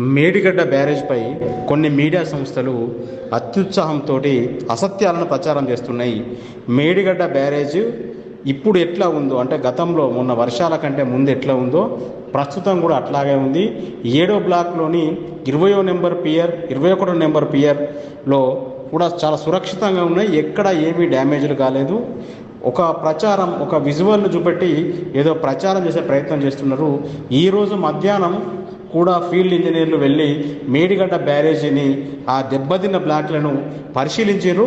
మేడిగడ్డ బ్యారేజ్పై కొన్ని మీడియా సంస్థలు అత్యుత్సాహంతో అసత్యాలను ప్రచారం చేస్తున్నాయి. మేడిగడ్డ బ్యారేజ్ ఇప్పుడు ఎట్లా ఉందో అంటే గతంలో మొన్న వర్షాల కంటే ముందు ఎట్లా ఉందో ప్రస్తుతం కూడా అట్లాగే ఉంది. ఏడో బ్లాక్లోని ఇరవయో నెంబర్ పియర్ ఇరవై ఒకటో నెంబర్ పియర్లో కూడా చాలా సురక్షితంగా ఉన్నాయి. ఎక్కడ ఏమీ డ్యామేజ్లు కాలేదు. ఒక ప్రచారం ఒక విజువల్ను చూపెట్టి ఏదో ప్రచారం చేసే ప్రయత్నం చేస్తున్నారు. ఈరోజు మధ్యాహ్నం కూడా ఫీల్డ్ ఇంజనీర్లు వెళ్ళి మేడిగడ్డ బ్యారేజీని ఆ దెబ్బతిన్న బ్లాక్లను పరిశీలించారు.